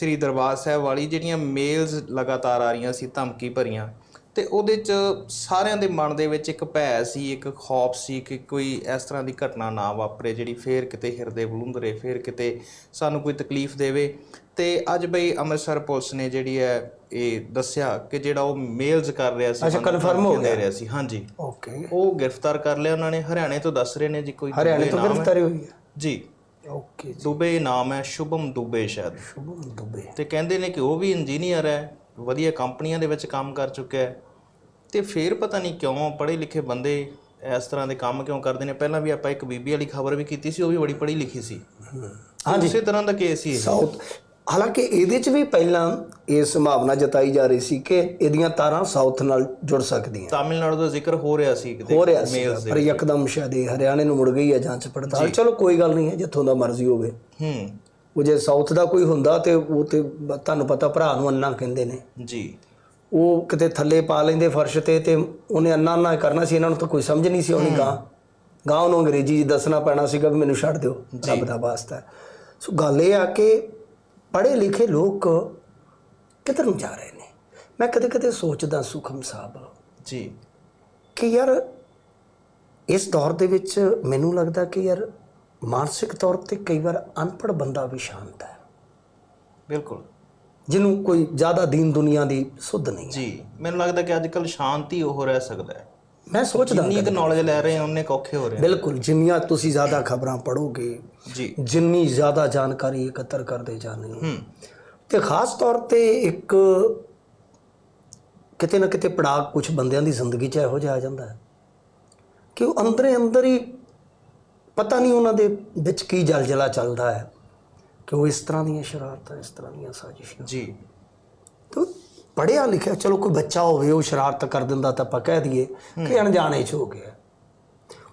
ਸ੍ਰੀ ਦਰਬਾਰ ਸਾਹਿਬ ਵਾਲੀ ਜਿਹੜੀਆਂ ਮੇਲਸ ਲਗਾਤਾਰ ਆ ਰਹੀਆਂ ਸੀ ਧਮਕੀ ਭਰੀਆਂ ਤੇ ਉਹਦੇ ਚ ਸਾਰਿਆਂ ਦੇ ਮਨ ਦੇ ਵਿੱਚ ਇੱਕ ਭੈ ਸੀ ਇੱਕ ਖੌਫ ਸੀ ਕਿ ਕੋਈ ਇਸ ਤਰ੍ਹਾਂ ਦੀ ਘਟਨਾ ਨਾ ਵਾਪਰੇ ਜਿਹੜੀ ਫੇਰ ਕਿਤੇ ਹਿਰਦੇ ਬਲੁੰਦਰੇ ਫੇਰ ਕਿਤੇ ਸਾਨੂੰ ਕੋਈ ਤਕਲੀਫ ਦੇਵੇ। ਤੇ ਅੱਜ ਬਈ ਅੰਮ੍ਰਿਤਸਰ ਪੁਲਿਸ ਨੇ ਜਿਹੜੀ ਹੈ ਇਹ ਦੱਸਿਆ ਕਿ ਜਿਹੜਾ ਉਹ ਮੇਲਸ ਕਰ ਰਿਹਾ ਸੀ ਅੱਛਾ, confirm ਹੋ ਰਿਹਾ ਸੀ ਹਾਂਜੀ। ਓਕੇ ਉਹ ਗ੍ਰਿਫਤਾਰ ਕਰ ਲਿਆ ਉਹਨਾਂ ਨੇ ਹਰਿਆਣੇ ਤੋਂ ਦੱਸ ਰਹੇ ਨੇ ਜੀ ਕੋਈ ਹਰਿਆਣੇ ਤੋਂ। ਗ੍ਰਿਫਤਾਰੀ ਹੋਈ ਹੈ। ਜੀ। ਓਕੇ ਦੁਬੇ ਨਾਮ ਹੈ ਸ਼ੁਭਮ ਦੁਬੇ ਸ਼ਾਇਦ। ਸ਼ੁਭਮ ਦੁਬੇ। ਤੇ ਕਹਿੰਦੇ ਨੇ ਕਿ ਉਹ ਵੀ ਇੰਜੀਨੀਅਰ ਹੈ ਵਧੀਆ ਕੰਪਨੀਆਂ ਦੇ ਵਿੱਚ ਕੰਮ ਕਰ ਚੁੱਕਿਆ ਹੈ। ਤੇ ਫੇਰ ਪਤਾ ਨਹੀਂ ਕਿਉਂ ਪੜ੍ਹੇ ਲਿਖੇ ਬੰਦੇ ਇਸ ਤਰ੍ਹਾਂ ਦੇ ਕੰਮ ਕਿਉਂ ਕਰਦੇ ਨੇ। ਪਹਿਲਾਂ ਵੀ ਆਪਾਂ ਇੱਕ ਬੀਬੀ ਵਾਲੀ ਖਬਰ ਵੀ ਕੀਤੀ ਸੀ ਉਹ ਵੀ ਬੜੀ ਪੜ੍ਹੀ ਲਿਖੀ ਸੀ। ਹਾਂਜੀ ਉਸੇ ਤਰ੍ਹਾਂ ਦਾ ਕੇਸ ਹੀ ਇਹ ਸਾਊਥ ਹਾਲਾਂਕਿ ਇਹਦੇ 'ਚ ਵੀ ਪਹਿਲਾਂ ਇਹ ਸੰਭਾਵਨਾ ਜਤਾਈ ਜਾ ਰਹੀ ਸੀ ਕਿ ਇਹਦੀਆਂ ਤਾਰਾਂ ਸਾਊਥ ਨਾਲ ਜੁੜ ਸਕਦੀਆਂ। ਤਾਮਿਲਨਾਡੂ ਦਾ ਜ਼ਿਕਰ ਹੋ ਰਿਹਾ ਸੀ ਕਿਤੇ ਹੋ ਰਿਹਾ ਸੀ ਪਰ ਯਕਦਮ ਸ਼ਾਇਦ ਇਹ ਹਰਿਆਣੇ ਨੂੰ ਮੁੜ ਗਈ ਹੈ ਜਾਂਚ ਪੜਤਾਲ। ਚਲੋ ਕੋਈ ਗੱਲ ਨਹੀਂ ਹੈ ਜਿੱਥੋਂ ਦਾ ਮਰਜ਼ੀ ਹੋਵੇ। ਹੂੰ। ਉਹ ਜੇ ਸਾਊਥ ਦਾ ਕੋਈ ਹੁੰਦਾ ਤੇ ਉਹ ਤੇ ਤੁਹਾਨੂੰ ਪਤਾ ਭਰਾ ਨੂੰ ਅੰਨਾ ਕਹਿੰਦੇ ਨੇ। ਜੀ। ਉਹ ਕਿਤੇ ਥੱਲੇ ਪਾ ਲੈਂਦੇ ਫਰਸ਼ ਤੇ ਤੇ ਉਹਨੇ ਅੰਨਾ ਅੰਨਾ ਕਰਨਾ ਸੀ ਇਹਨਾਂ ਨੂੰ ਤਾਂ ਕੋਈ ਸਮਝ ਨਹੀਂ ਸੀ ਆਉਣੀ ਗਾਂ ਗਾਂ ਉਹਨੂੰ ਅੰਗਰੇਜ਼ੀ ਦੱਸਣਾ ਪੈਣਾ ਸੀਗਾ ਵੀ ਮੈਨੂੰ ਛੱਡ ਦਿਓ ਰੱਬ ਦਾ ਵਾਸਤਾ। ਸੋ ਗੱਲ ਇਹ ਆ ਕਿ ਪੜ੍ਹੇ ਲਿਖੇ ਲੋਕ ਕਿੱਧਰ ਨੂੰ ਜਾ ਰਹੇ ਨੇ? ਮੈਂ ਕਦੇ ਕਦੇ ਸੋਚਦਾ ਸੁਖਮ ਸਾਹਿਬ। ਜੀ। ਕਿ ਯਾਰ ਇਸ ਦੌਰ ਦੇ ਵਿੱਚ ਮੈਨੂੰ ਲੱਗਦਾ ਕਿ ਯਾਰ ਮਾਨਸਿਕ ਤੌਰ ਤੇ ਕਈ ਵਾਰ ਅਨਪੜ੍ਹ ਬੰਦਾ ਵੀ ਸ਼ਾਂਤ ਹੈ। ਬਿਲਕੁਲ। ਜਿਹਨੂੰ ਕੋਈ ਜ਼ਿਆਦਾ ਦੀਨ ਦੁਨੀਆ ਦੀ ਸੁੱਧ ਨਹੀਂ। ਜੀ ਮੈਨੂੰ ਲੱਗਦਾ ਕਿ ਅੱਜ ਕੱਲ ਸ਼ਾਂਤੀ ਉਹ ਰਹਿ ਸਕਦਾ ਹੈ। ਮੈਂ ਸੋਚਦਾ ਜਿੰਨੀ ਕੁ ਨੌਲੇਜ ਲੈ ਰਹੇ ਹਾਂ ਉਹਨੇ ਔਖੇ ਹੋ ਰਹੇ। ਬਿਲਕੁਲ ਜਿੰਨੀਆਂ ਤੁਸੀਂ ਜ਼ਿਆਦਾ ਖਬਰਾਂ ਪੜੋਗੇ ਜੀ। ਜਿੰਨੀ ਜ਼ਿਆਦਾ ਜਾਣਕਾਰੀ ਇਕੱਤਰ ਕਰਦੇ ਜਾਣੇ ਹੋ। ਹੂੰ। ਤੇ ਖਾਸ ਤੌਰ ਤੇ ਇੱਕ ਕਿਤੇ ਨਾ ਕਿਤੇ ਪੜਾਅ ਕੁਝ ਬੰਦਿਆਂ ਦੀ ਜ਼ਿੰਦਗੀ 'ਚ ਇਹੋ ਜਿਹਾ ਆ ਜਾਂਦਾ ਹੈ ਕਿ ਉਹ ਅੰਦਰੇ ਅੰਦਰ ਹੀ ਪਤਾ ਨਹੀਂ ਉਹਨਾਂ ਦੇ ਵਿੱਚ ਕੀ ਜਲਜਲਾ ਚੱਲਦਾ ਹੈ ਕਿ ਉਹ ਇਸ ਤਰ੍ਹਾਂ ਦੀਆਂ ਸ਼ਰਾਰਤਾਂ ਇਸ ਤਰ੍ਹਾਂ ਦੀਆਂ ਸਾਜ਼ਿਸ਼ਾਂ। ਜੀ। ਤੋ ਪੜਿਆ ਲਿਖਿਆ ਚਲੋ ਕੋਈ ਬੱਚਾ ਹੋਵੇ ਉਹ ਸ਼ਰਾਰਤ ਕਰ ਦਿੰਦਾ ਤਾਂ ਆਪਾਂ ਕਹਿ ਦਈਏ ਕਿ ਅਣਜਾਣੇ ਚ ਹੋ ਗਿਆ।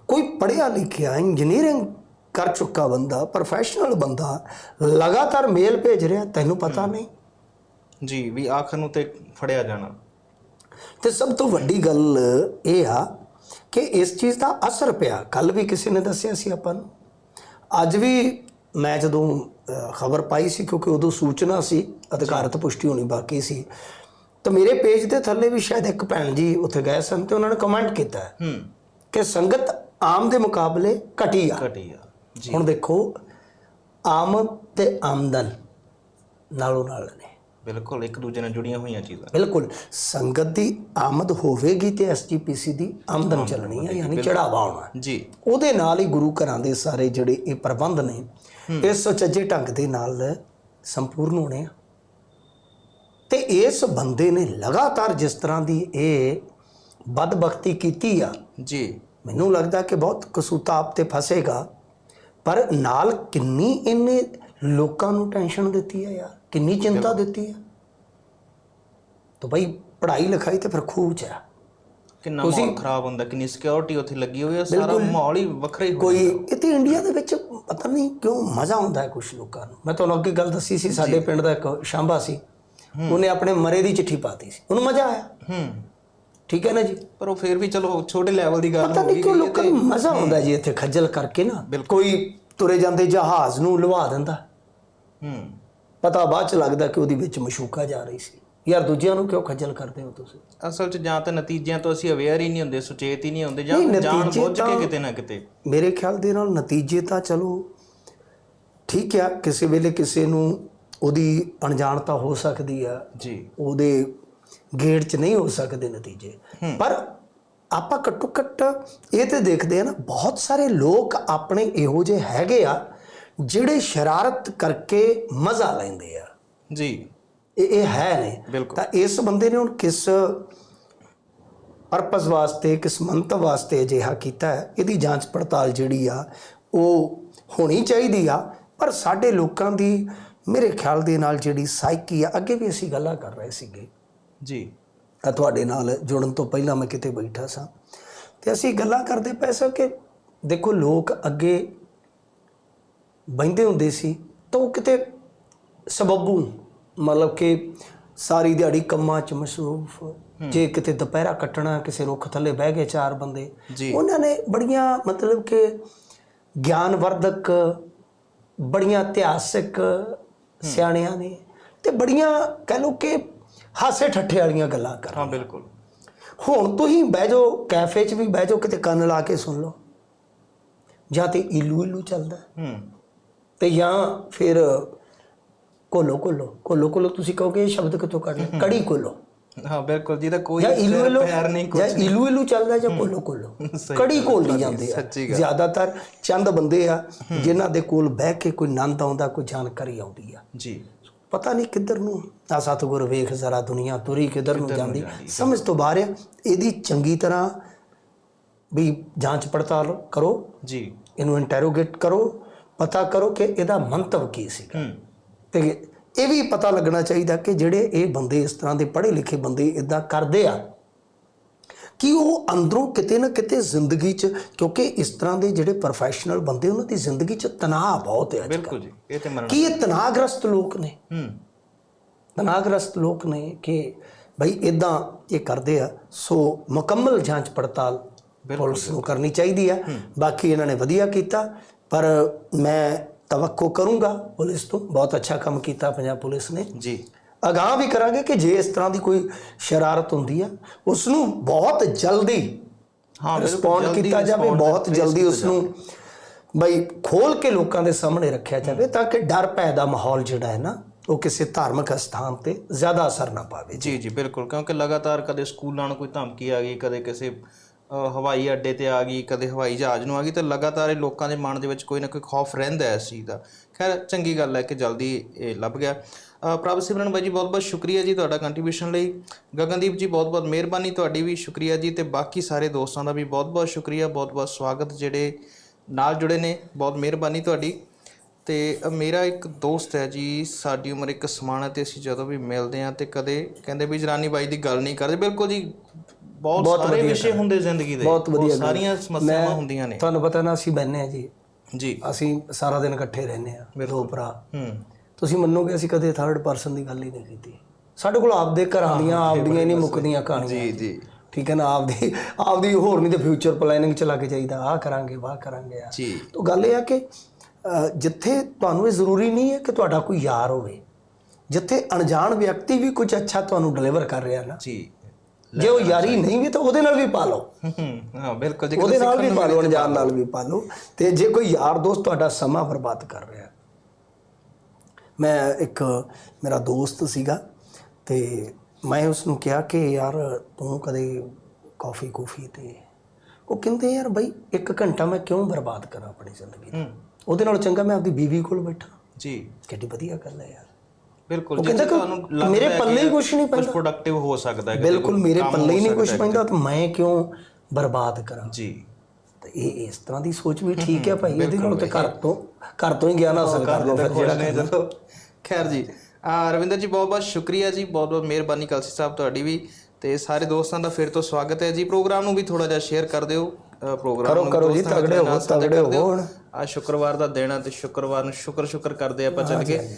ਕੋਈ ਪੜਿਆ ਲਿਖਿਆ ਇੰਜੀਨੀਅਰਿੰਗ ਕਰ ਚੁੱਕਾ ਬੰਦਾ ਪ੍ਰੋਫੈਸ਼ਨਲ ਬੰਦਾ ਲਗਾਤਾਰ ਮੇਲ ਭੇਜ ਰਿਹਾ ਤੈਨੂੰ ਪਤਾ ਨਹੀਂ। ਜੀ ਵੀ ਆਖਰ ਨੂੰ ਤੇ ਫੜਿਆ ਜਾਣਾ। ਤੇ ਸਭ ਤੋਂ ਵੱਡੀ ਗੱਲ ਇਹ ਆ ਕਿ ਇਸ ਚੀਜ਼ ਦਾ ਅਸਰ ਪਿਆ। ਕੱਲ ਵੀ ਕਿਸੇ ਨੇ ਦੱਸਿਆ ਸੀ ਆਪਾਂ ਨੂੰ। ਅੱਜ ਵੀ ਮੈਂ ਜਦੋਂ ਖਬਰ ਪਾਈ ਸੀ ਕਿਉਂਕਿ ਉਦੋਂ ਸੂਚਨਾ ਸੀ ਅਧਿਕਾਰਤ ਪੁਸ਼ਟੀ ਹੋਣੀ ਬਾਕੀ ਸੀ ਤਾਂ ਮੇਰੇ ਪੇਜ ਦੇ ਥੱਲੇ ਵੀ ਸ਼ਾਇਦ ਇੱਕ ਭੈਣ ਜੀ ਉੱਥੇ ਗਏ ਸਨ ਤੇ ਉਹਨਾਂ ਨੇ ਕਮੈਂਟ ਕੀਤਾ ਹੈ। ਕਿ ਸੰਗਤ ਆਮ ਦੇ ਮੁਕਾਬਲੇ ਘਟੀ ਆ। ਘਟੀਆ ਜੀ। ਹੁਣ ਦੇਖੋ ਆਮਦ ਤੇ ਆਮਦਨ ਨਾਲੋਂ ਨਾਲ ਨੇ। ਬਿਲਕੁਲ ਇੱਕ ਦੂਜੇ ਨਾਲ ਜੁੜੀਆਂ ਹੋਈਆਂ ਚੀਜ਼ਾਂ। ਬਿਲਕੁਲ ਸੰਗਤ ਦੀ ਆਮਦ ਹੋਵੇਗੀ ਤੇ ਐਸਜੀਪੀਸੀ ਦੀ ਆਮਦਨ ਚੱਲਣੀ ਹੈ ਯਾਨੀ ਚੜਾਵਾ ਆਉਣਾ। ਜੀ। ਉਹਦੇ ਨਾਲ ਹੀ ਗੁਰੂ ਘਰਾਂ ਦੇ ਸਾਰੇ ਜਿਹੜੇ ਇਹ ਪ੍ਰਬੰਧ ਨੇ ਇਹ ਸੁਚੱਜੇ ਢੰਗ ਦੇ ਨਾਲ ਸੰਪੂਰਨ ਹੋਣੇ ਆ। ਤੇ ਇਸ ਬੰਦੇ ਨੇ ਲਗਾਤਾਰ ਜਿਸ ਤਰ੍ਹਾਂ ਦੀ ਇਹ ਬਦਬਖਤੀ ਕੀਤੀ ਆ ਜੀ। ਮੈਨੂੰ ਲੱਗਦਾ ਕਿ ਬਹੁਤ ਕਸੂਤਾ ਆਪ ਤੇ ਫਸੇਗਾ ਪਰ ਨਾਲ ਕਿੰਨੀ ਇਹਨੇ ਲੋਕਾਂ ਨੂੰ ਟੈਨਸ਼ਨ ਦਿੱਤੀ ਹੈ ਯਾਰ ਕਿੰਨੀ ਚਿੰਤਾ ਦਿੱਤੀ ਹੈ ਤਾਂ ਭਾਈ ਪੜ੍ਹਾਈ ਲਿਖਾਈ ਤੇ ਫਿਰ ਖੂਹ ਚ ਆ। ਕਿੰਨਾ ਮਾਹੌਲ ਖਰਾਬ ਹੁੰਦਾ ਕਿੰਨੀ ਸਿਕਿਉਰਿਟੀ ਉੱਥੇ ਲੱਗੀ ਹੋਈ ਹੈ ਸਾਰਾ ਮਾਹੌਲ ਹੀ ਵੱਖਰਾ ਹੀ ਕੋਈ ਇੱਥੇ ਇੰਡੀਆ ਦੇ ਵਿੱਚ ਪਤਾ ਨਹੀਂ ਕਿਉਂ ਮਜ਼ਾ ਆਉਂਦਾ ਹੈ ਕੁਝ ਲੋਕਾਂ ਨੂੰ। ਮੈਂ ਤੁਹਾਨੂੰ ਅੱਗੇ ਗੱਲ ਦੱਸੀ ਸੀ ਸਾਡੇ ਪਿੰਡ ਦਾ ਇੱਕ ਸ਼ਾਂਬਾ ਸੀ। ਉਹਨੇ ਆਪਣੇ ਮਰੇ ਦੀ ਚਿੱਠੀ ਪਾਤੀ ਸੀ। ਉਹਨੂੰ ਮਜ਼ਾ ਆਇਆ। ਹੂੰ। ਠੀਕ ਹੈ ਨਾ ਜੀ? ਪਰ ਉਹ ਫਿਰ ਵੀ ਚਲੋ ਛੋਟੇ ਲੈਵਲ ਦੀ ਗੱਲ ਪਤਾ ਹੋ ਨਹੀਂ ਕਿਉਂ ਲੋਕਾਂ ਨੂੰ ਮਜ਼ਾ ਆਉਂਦਾ ਜੀ ਇੱਥੇ ਖੱਜਲ ਕਰਕੇ ਨਾ। ਕੋਈ ਤੁਰੇ ਜਾਂਦੇ ਜਹਾਜ਼ ਨੂੰ ਲਵਾ ਦਿੰਦਾ। ਹੂੰ। ਪਤਾ ਬਾਅਦ ਚ ਲੱਗਦਾ ਕਿ ਉਹਦੀ ਵਿੱਚ ਮਸ਼ੂਕਾ ਜਾ ਰਹੀ ਸੀ। ਯਾਰ ਦੂਜਿਆਂ ਨੂੰ ਕਿਉਂ ਖੱਜਲ ਕਰਦੇ ਹੋ ਤੁਸੀਂ? ਅਸਲ 'ਚ ਜਾਂ ਤਾਂ ਨਤੀਜਿਆਂ ਤੋਂ ਅਸੀਂ ਅਵੇਅਰ ਹੀ ਨਹੀਂ ਹੁੰਦੇ ਸੁਚੇਤ ਹੀ ਨਹੀਂ ਹੁੰਦੇ ਜਾਂ ਜਾਣ ਬੁੱਝ ਕੇ ਕਿਤੇ ਨਾ ਕਿਤੇ। ਮੇਰੇ ਖਿਆਲ ਦੇ ਨਾਲ ਨਤੀਜੇ ਤਾਂ ਚਲੋ ਠੀਕ ਆ ਕਿਸੇ ਵੇਲੇ ਕਿਸੇ ਨੂੰ ਉਹਦੀ ਅਣਜਾਣਤਾ ਹੋ ਸਕਦੀ ਆ। ਜੀ। ਉਹਦੇ ਗੇੜ 'ਚ ਨਹੀਂ ਹੋ ਸਕਦੇ ਨਤੀਜੇ। ਪਰ ਆਪਾਂ ਘੱਟੋ ਘੱਟ ਇਹ ਤੇ ਦੇਖਦੇ ਆ ਨਾ ਬਹੁਤ ਸਾਰੇ ਲੋਕ ਆਪਣੇ ਇਹੋ ਜਿਹੇ ਹੈਗੇ ਆ ਜਿਹੜੇ ਸ਼ਰਾਰਤ ਕਰਕੇ ਮਜ਼ਾ ਲੈਂਦੇ ਆ। ਜੀ। ਇਹ ਇਹ ਹੈ ਨੇ। ਤਾਂ ਇਸ ਬੰਦੇ ਨੇ ਹੁਣ ਕਿਸ ਪਰਪਸ ਵਾਸਤੇ ਕਿਸ ਮੰਤਵ ਵਾਸਤੇ ਅਜਿਹਾ ਕੀਤਾ ਹੈ ਇਹਦੀ ਜਾਂਚ ਪੜਤਾਲ ਜਿਹੜੀ ਆ ਉਹ ਹੋਣੀ ਚਾਹੀਦੀ ਆ। ਪਰ ਸਾਡੇ ਲੋਕਾਂ ਦੀ ਮੇਰੇ ਖਿਆਲ ਦੇ ਨਾਲ ਜਿਹੜੀ ਸਾਈਕੀ ਆ ਅੱਗੇ ਵੀ ਅਸੀਂ ਗੱਲਾਂ ਕਰ ਰਹੇ ਸੀਗੇ। ਜੀ। ਆ ਤੁਹਾਡੇ ਨਾਲ ਜੁੜਨ ਤੋਂ ਪਹਿਲਾਂ ਮੈਂ ਕਿਤੇ ਬੈਠਾ ਸਾਂ। ਤੇ ਅਸੀਂ ਗੱਲਾਂ ਕਰਦੇ ਪਏ ਸਾਂ ਕਿ ਦੇਖੋ ਲੋਕ ਅੱਗੇ ਬੈਂਦੇ ਹੁੰਦੇ ਸੀ ਤਾਂ ਉਹ ਕਿਤੇ ਸਬਬੂ ਮਤਲਬ ਕਿ ਸਾਰੀ ਦਿਹਾੜੀ ਕੰਮਾਂ 'ਚ ਮਸਰੂਫ ਜੇ ਕਿਤੇ ਦੁਪਹਿਰਾ ਕੱਟਣਾ ਕਿਸੇ ਰੁੱਖ ਥੱਲੇ ਬਹਿ ਗਏ ਚਾਰ ਬੰਦੇ। ਉਹਨਾਂ ਨੇ ਬੜੀਆਂ ਮਤਲਬ ਕਿ ਗਿਆਨਵਰਧਕ ਬੜੀਆਂ ਇਤਿਹਾਸਿਕ ਸਿਆਣਿਆਂ ਨੇ ਤੇ ਬੜੀਆਂ ਕਹਿ ਲਓ ਕਿ ਹਾਸੇ ਠੱਠੇ ਵਾਲੀਆਂ ਗੱਲਾਂ ਕਰ ਹਾਂ ਬਿਲਕੁਲ। ਹੁਣ ਤੁਸੀਂ ਬਹਿ ਜਾਓ ਕੈਫੇ 'ਚ ਵੀ ਬਹਿ ਜਾਓ ਕਿਤੇ ਕੰਨ ਲਾ ਕੇ ਸੁਣ ਲਓ। ਜਾਂ ਤੇ ਇਲੂ ਇਲੂ ਚੱਲਦਾ ਹੂੰ। ਤੇ ਜਾਂ ਫਿਰ ਕੋਲੋ ਕੋਲੋ ਕੋਲੋ ਕੋਲੋ ਤੁਸੀਂ ਕਹੋਗੇ ਇਹ ਸ਼ਬਦ ਕਿੱਥੋਂ ਕੱਢਿਆ ਕੜੀ ਕੋਲੋ ਹਾਂ ਬਿਲਕੁਲ ਜਿਹਦਾ ਕੋਈ ਜਾਂ ਇਲੂ ਸਿਰ ਇਲੂ ਪੈਰ ਨਹੀਂ ਜਾਂ ਕੁਝ ਇਲੂ ਇਲੂ ਚੱਲਦਾ ਜਾਂ ਕੋਲੋ ਕੋਲੋ। ਕੜੀ ਕੋਲੀ ਜਾਂਦੇ ਆ। ਜ਼ਿਆਦਾਤਰ ਚੰਦ ਬੰਦੇ ਆ ਜਿਨ੍ਹਾਂ ਦੇ ਕੋਲ ਬਹਿ ਕੇ ਕੋਈ ਆਨੰਦ ਆਉਂਦਾ ਕੋਈ ਜਾਣਕਾਰੀ ਆਉਂਦੀ ਆ। ਜੀ। ਪਤਾ ਨਹੀਂ ਕਿੱਧਰ ਨੂੰ ਆ ਸਤਿਗੁਰ ਵੇਖ ਜ਼ਰਾ ਦੁਨੀਆ ਤੁਰੀ ਕਿੱਧਰ ਨੂੰ ਜਾਂਦੀ। ਸਮਝ ਤੋਂ ਬਾਹਰ ਆ ਇਹਦੀ ਚੰਗੀ ਤਰ੍ਹਾਂ ਵੀ ਜਾਂਚ ਪੜਤਾਲ ਕਰੋ। ਜੀ। ਇਹਨੂੰ ਇੰਟਰੋਗੇਟ ਕਰੋ। ਪਤਾ ਕਰੋ ਕਿ ਇਹਦਾ ਮੰਤਵ ਕੀ ਸੀਗਾ। ਹੂੰ। ਤੇ ਇਹ ਵੀ ਪਤਾ ਲੱਗਣਾ ਚਾਹੀਦਾ ਕਿ ਜਿਹੜੇ ਇਹ ਬੰਦੇ ਇਸ ਤਰ੍ਹਾਂ ਦੇ ਪੜ੍ਹੇ ਲਿਖੇ ਬੰਦੇ ਇਦਾਂ ਕਰਦੇ ਆ ਕਿ ਉਹ ਅੰਦਰੋਂ ਕਿਤੇ ਨਾ ਕਿਤੇ ਜ਼ਿੰਦਗੀ 'ਚ ਕਿਉਂਕਿ ਇਸ ਤਰ੍ਹਾਂ ਦੇ ਜਿਹੜੇ ਪ੍ਰੋਫੈਸ਼ਨਲ ਬੰਦੇ ਉਹਨਾਂ ਦੀ ਜ਼ਿੰਦਗੀ 'ਚ ਤਣਾਅ ਬਹੁਤ ਹੈ ਅੱਜ ਬਿਲਕੁਲ ਜੀ ਇਹ ਤੇ ਮੰਨਣਾ ਕੀ ਇਹ ਤਣਾਅਗ੍ਰਸਤ ਲੋਕ ਨੇ? ਹੂੰ। ਤਣਾਅਗ੍ਰਸਤ ਲੋਕ ਨੇ ਕਿ ਭਈ ਇਦਾਂ ਇਹ ਕਰਦੇ ਆ ਸੋ ਮੁਕੰਮਲ ਜਾਂਚ ਪੜਤਾਲ ਪੁਲਿਸ ਨੂੰ ਕਰਨੀ ਚਾਹੀਦੀ ਆ। ਬਾਕੀ ਇਹਨਾਂ ਨੇ ਵਧੀਆ ਕੀਤਾ ਪਰ ਮੈਂ ਤਵੱਕੋ ਕਰੂੰਗਾ ਪੁਲਿਸ ਤੋਂ ਬਹੁਤ ਅੱਛਾ ਕੰਮ ਕੀਤਾ ਪੰਜਾਬ ਪੁਲਿਸ ਨੇ ਜੀ ਅਗਾਹ ਵੀ ਕਰਾਂਗੇ ਕਿ ਜੇ ਇਸ ਤਰ੍ਹਾਂ ਦੀ ਕੋਈ ਸ਼ਰਾਰਤ ਹੁੰਦੀ ਆ ਉਸ ਨੂੰ ਬਹੁਤ ਜਲਦੀ ਹਾਂ, ਰਿਸਪੌਂਡ ਕੀਤਾ ਜਾਵੇ ਬਹੁਤ ਜਲਦੀ ਉਸ ਨੂੰ ਬਈ ਖੋਲ ਕੇ ਲੋਕਾਂ ਦੇ ਸਾਹਮਣੇ ਰੱਖਿਆ ਜਾਵੇ ਤਾਂ ਕਿ ਡਰ ਭੈ ਦਾ ਮਾਹੌਲ ਜਿਹੜਾ ਹੈ ਨਾ ਉਹ ਕਿਸੇ ਧਾਰਮਿਕ ਸਥਾਨ ਤੇ ਜ਼ਿਆਦਾ ਅਸਰ ਨਾ ਪਾਵੇ ਜੀ ਜੀ ਬਿਲਕੁਲ ਕਿਉਂਕਿ ਲਗਾਤਾਰ ਕਦੇ ਸਕੂਲਾਂ ਨੂੰ ਕੋਈ ਧਮਕੀ ਆ ਗਈ ਕਦੇ ਕਿਸੇ ਹਵਾਈ ਅੱਡੇ ਤੇ ਆ ਗਈ ਕਦੇ ਹਵਾਈ ਜਹਾਜ਼ ਨੂੰ ਆ ਗਈ ਤਾਂ ਲਗਾਤਾਰ ਇਹ ਲੋਕਾਂ ਦੇ ਮਨ ਦੇ ਵਿੱਚ ਕੋਈ ਨਾ ਕੋਈ ਖੌਫ ਰਹਿੰਦਾ ਹੈ ਇਸ ਚੀਜ਼ ਦਾ। ਖੈਰ ਚੰਗੀ ਗੱਲ ਹੈ ਕਿ ਜਲਦੀ ਇਹ ਲੱਭ ਗਿਆ। ਅ, ਪ੍ਰਭ ਸਿਮਰਨ ਬਾਈ ਜੀ ਬਹੁਤ ਬਹੁਤ ਸ਼ੁਕਰੀਆ ਜੀ ਤੁਹਾਡਾ ਕੰਟਰੀਬਿਊਸ਼ਨ ਲਈ। ਗਗਨਦੀਪ ਜੀ ਬਹੁਤ ਬਹੁਤ ਮਿਹਰਬਾਨੀ ਤੁਹਾਡੀ ਵੀ ਸ਼ੁਕਰੀਆ ਜੀ। ਤੇ ਬਾਕੀ ਸਾਰੇ ਦੋਸਤਾਂ ਦਾ ਵੀ ਬਹੁਤ ਬਹੁਤ ਸ਼ੁਕਰੀਆ ਬਹੁਤ ਬਹੁਤ ਸਵਾਗਤ ਜਿਹੜੇ ਨਾਲ ਜੁੜੇ ਨੇ ਬਹੁਤ ਮਿਹਰਬਾਨੀ ਤੁਹਾਡੀ। ਤੇ ਮੇਰਾ ਇੱਕ ਦੋਸਤ ਹੈ ਜੀ ਸਾਡੀ ਉਮਰ ਇੱਕ ਸਮਾਨ ਹੈ ਤੇ ਅਸੀਂ ਜਦੋਂ ਵੀ ਮਿਲਦੇ ਹਾਂ ਤੇ ਕਦੇ ਕਹਿੰਦੇ ਵੀ ਜਨਾਨੀ ਬਾਈ ਦੀ ਗੱਲ ਨਹੀਂ ਕਰਦੇ। ਬਿਲਕੁਲ ਜੀ ਬਹੁਤ ਸਾਰੇ ਵਿਸ਼ੇ ਹੁੰਦੇ ਜ਼ਿੰਦਗੀ ਦੇ। ਬਹੁਤ ਵਧੀਆ। ਸਾਰੀਆਂ ਸਮੱਸਿਆਵਾਂ ਹੁੰਦੀਆਂ ਨੇ। ਤੁਹਾਨੂੰ ਪਤਾ ਨਾ ਅਸੀਂ ਬੈਨੇ ਆ ਜੀ। ਜੀ। ਅਸੀਂ ਸਾਰਾ ਦਿਨ ਇਕੱਠੇ ਰਹਿੰਦੇ ਆ ਦੋ ਭਰਾ। ਹੂੰ। ਤੁਸੀਂ ਮੰਨੋਗੇ ਅਸੀਂ ਕਦੇ ਥਰਡ ਪਰਸਨ ਦੀ ਗੱਲ ਹੀ ਨਹੀਂ ਕੀਤੀ। ਸਾਡੇ ਕੋਲ ਆਪਦੇ ਘਰਾਂ ਦੀਆਂ ਆਪਦੀਆਂ ਹੀ ਨਹੀਂ ਮੁੱਕਦੀਆਂ ਕਹਾਣੀਆਂ ਜੀ ਜੀ। ਠੀਕ ਹੈ ਨਾ ਆਪਦੀ ਆਪਦੀ ਹੋਰ ਨਹੀਂ ਤੇ ਫਿਊਚਰ ਪਲੈਨਿੰਗ ਚ ਲੱਗ ਜਾਈਦਾ। ਆਹ ਕਰਾਂਗੇ ਵਾਹ ਕਰਾਂਗੇ ਆ ਜੀ। ਤਾਂ ਗੱਲ ਇਹ ਆ ਕਿ ਜਿੱਥੇ ਤੁਹਾਨੂੰ ਇਹ ਜ਼ਰੂਰੀ ਨਹੀਂ ਹੈ ਕਿ ਤੁਹਾਡਾ ਕੋਈ ਯਾਰ ਹੋਵੇ ਜਿੱਥੇ ਅਣਜਾਣ ਵਿਅਕਤੀ ਵੀ ਕੁਝ ਅੱਛਾ ਤੁਹਾਨੂੰ ਡਿਲੀਵਰ ਕਰ ਰਿਹਾ ਨਾ ਜੀ। ਜੇ ਉਹ ਯਾਰੀ ਨਹੀਂ ਵੀ ਤਾਂ ਉਹਦੇ ਨਾਲ ਵੀ ਪਾ ਲਓ। ਹੂੰ, ਬਿਲਕੁਲ ਜੀ ਉਹਦੇ ਨਾਲ ਵੀ ਪਾ ਲਓ ਅਣਜਾਣ ਨਾਲ ਵੀ ਪਾ ਲਓ। ਤੇ ਜੇ ਕੋਈ ਯਾਰ ਦੋਸਤ ਤੁਹਾਡਾ ਸਮਾਂ ਬਰਬਾਦ ਕਰ ਰਿਹਾ ਮੈਂ ਇੱਕ ਮੇਰਾ ਦੋਸਤ ਸੀਗਾ ਤੇ ਮੈਂ ਉਸ ਨੂੰ ਕਿਹਾ ਕਿ ਯਾਰ ਤੂੰ ਕਦੇ ਕਾਫੀ ਕੂਫੀ ਤੇ ਉਹ ਕਹਿੰਦੇ ਯਾਰ ਬਈ ਇੱਕ ਘੰਟਾ ਮੈਂ ਕਿਉਂ ਬਰਬਾਦ ਕਰਾਂ ਆਪਣੀ ਜ਼ਿੰਦਗੀ? ਦਾ ਉਹਦੇ ਨਾਲ ਚੰਗਾ ਮੈਂ ਆਪਦੀ ਬੀਵੀ ਕੋਲ ਬੈਠਾ। ਜੀ। ਕਿੱਡੀ ਵਧੀਆ ਗੱਲ ਹੈ ਯਾਰ। ਬਿਲਕੁਲ ਉਹ ਜੀ ਕਹਿੰਦਾ ਕਿ ਤੁਹਾਨੂੰ ਲੱਗਦਾ ਮੇਰੇ ਹੈ ਪੱਲੇ ਹੀ ਕੁਝ ਨਹੀਂ ਕੁਝ ਪੈਂਦਾ। ਪ੍ਰੋਡਕਟਿਵ ਹੋ ਸਕਦਾ ਹੈ ਬਿਲਕੁਲ ਮੇਰੇ ਪੱਲੇ ਹੀ ਹੋ ਨਹੀਂ ਕੁਝ ਹੈ। ਪੈਂਦਾ ਤਾਂ ਮੈਂ ਕਿਉਂ ਬਰਬਾਦ ਕਰਾਂ? ਜੀ। ਤੇ ਇਹ ਇਸ ਤਰ੍ਹਾਂ ਦੀ ਸੋਚ ਵੀ ਠੀਕ ਹੈ ਭਾਈ ਇਹਦੇ ਨਾਲ ਤੇ ਘਰ ਤੋਂ ਘਰ ਤੋਂ ਹੀ ਗਿਆਨ ਹਾਸਲ ਕਰ ਲਓ ਫਿਰ ਜਿਹੜਾ ਚਲੋ ਖੈਰ ਜੀ ਆ ਰਵਿੰਦਰ ਜੀ ਬਹੁਤ ਬਹੁਤ ਸ਼ੁਕਰੀਆ ਜੀ ਬਹੁਤ ਬਹੁਤ ਮਿਹਰਬਾਨੀ ਕਲਸੀ ਸਾਹਿਬ ਤੁਹਾਡੀ ਵੀ ਤੇ ਸਾਰੇ ਦੋਸਤਾਂ ਦਾ ਫਿਰ ਤੋਂ ਸਵਾਗਤ ਹੈ ਜੀ। ਪ੍ਰੋਗਰਾਮ ਨੂੰ ਵੀ ਥੋੜਾ ਜਿਹਾ ਸ਼ੇਅਰ ਕਰ ਦਿਓ ਪ੍ਰੋਗਰਾਮ ਕਰੋ, ਕਰੋ ਜੀ, ਤਗੜੇ ਸਾਂਝਾ ਤਗੜੇ ਹੁਣ। ਆ ਸ਼ੁੱਕਰਵਾਰ ਦਾ ਦਿਨ ਹੈ ਤੇ ਸ਼ੁੱਕਰਵਾਰ ਨੂੰ ਸ਼ੁਕਰ ਸ਼ੁਕਰ ਕਰਦੇ ਆਪਾਂ ਚੱਲ ਕੇ।